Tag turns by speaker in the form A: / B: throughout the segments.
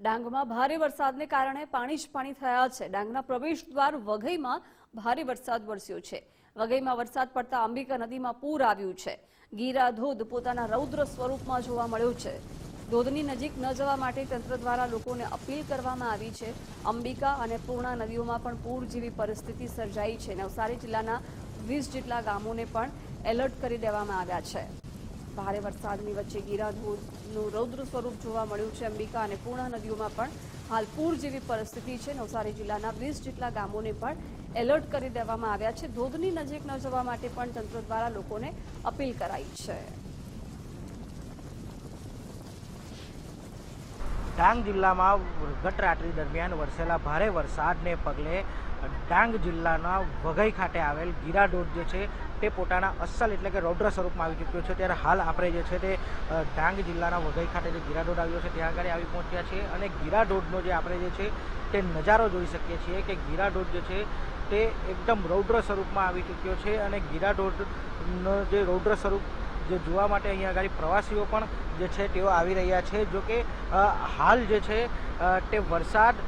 A: ડાંગમાં ભારે વરસાદને કારણે પાણી જ પાણી થયા છે. ડાંગના પ્રવેશ દ્વાર વઘઈમાં ભારે વરસાદ વરસ્યો છે. વઘઈમાં વરસાદ પડતા અંબિકા નદીમાં પૂર આવ્યું છે. ગીરા ધોધ પોતાના રૌદ્ર સ્વરૂપમાં જોવા મળ્યો છે. ધોધની નજીક ન જવા માટે તંત્ર દ્વારા લોકોને અપીલ કરવામાં આવી છે. અંબિકા અને પૂર્ણા નદીઓમાં પણ પૂર જેવી પરિસ્થિતિ સર્જાઈ છે. નવસારી જિલ્લાના વીસ જેટલા ગામોને પણ એલર્ટ કરી દેવામાં આવ્યા છે. ભારે વરસાદની વચ્ચે ગીરા ધોધનું રૌદ્ર સ્વરૂપ જોવા મળ્યું છે. અંબિકા અને પૂર્ણા નદીઓમાં પણ હાલ પૂર જેવી પરિસ્થિતિ છે. નવસારી જિલ્લાના વીસ જેટલા ગામોને પણ એલર્ટ કરી દેવામાં આવ્યા છે. ધોધની નજીક ન જવા માટે પણ તંત્ર દ્વારા લોકોને અપીલ કરાઈ છે.
B: ડાંગ જિલ્લામાં ગટરાત્રી દરમિયાન વરસેલા ભારે વરસાદને પગલે ડાંગ જિલ્લાના વઘઈ ખાતે આવેલ ગીરાડોટ જે છે તે પોતાના અસલ એટલે કે રૌદ્ર સ્વરૂપમાં આવી ચૂક્યો છે. ત્યારે હાલ આપણે જે છે તે ડાંગ જિલ્લાના વઘઈ ખાતે જે ગીરા ડોટ આવ્યો છે ત્યાં આગળ આવી પહોંચ્યા છે અને ગીરા ડોટનો જે આપણે જે છે તે નજારો જોઈ શકીએ છીએ કે ગીરા ડોટ જે છે તે એકદમ રૌદ્ર સ્વરૂપમાં આવી ચૂક્યો છે અને ગીરાડોટનો જે રૌદ્ર સ્વરૂપ જે જોવા માટે અહીંયા આગળ પ્રવાસીઓ પણ જે છે તેઓ આવી રહ્યા છે. જો કે હાલ જે છે તે વરસાદ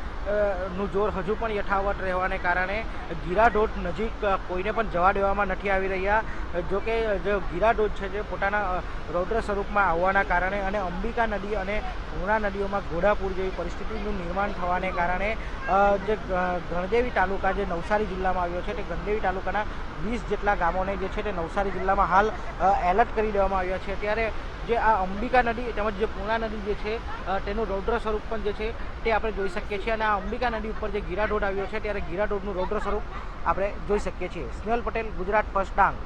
B: નું જોર હજુ પણ યથાવત રહેવાને કારણે ગીરાડોટ નજીક કોઈને પણ જવા દેવામાં નથી આવી રહ્યા. જોકે જે ગીરાડોટ છે જે પોતાના રૌદ્ર સ્વરૂપમાં આવવાના કારણે અને અંબિકા નદી અને પૂર્ણા નદીઓમાં ઘોડાપૂર જેવી પરિસ્થિતિનું નિર્માણ થવાને કારણે જે ગણદેવી તાલુકા જે નવસારી જિલ્લામાં આવ્યો છે તે ગણદેવી તાલુકાના વીસ જેટલા ગામોને જે છે તે નવસારી જિલ્લામાં હાલ એલર્ટ કરી દેવામાં આવ્યા છે. ત્યારે જે આ અંબિકા નદી તેમજ જે પૂર્ણા નદી જે છે તેનું રૌદ્ર સ્વરૂપ પણ જે છે, તે આપણે જોઈ શકીએ છીએ. અને આ અંબિકા નદી ઉપર જે ગીરાઢોડ આવ્યો છે, ત્યારે ગીરાઢોડનું રૌદ્ર સ્વરૂપ આપણે જોઈ શકીએ છીએ. સ્નેહલ પટેલ, ગુજરાત ફર્સ્ટ ડાંગ.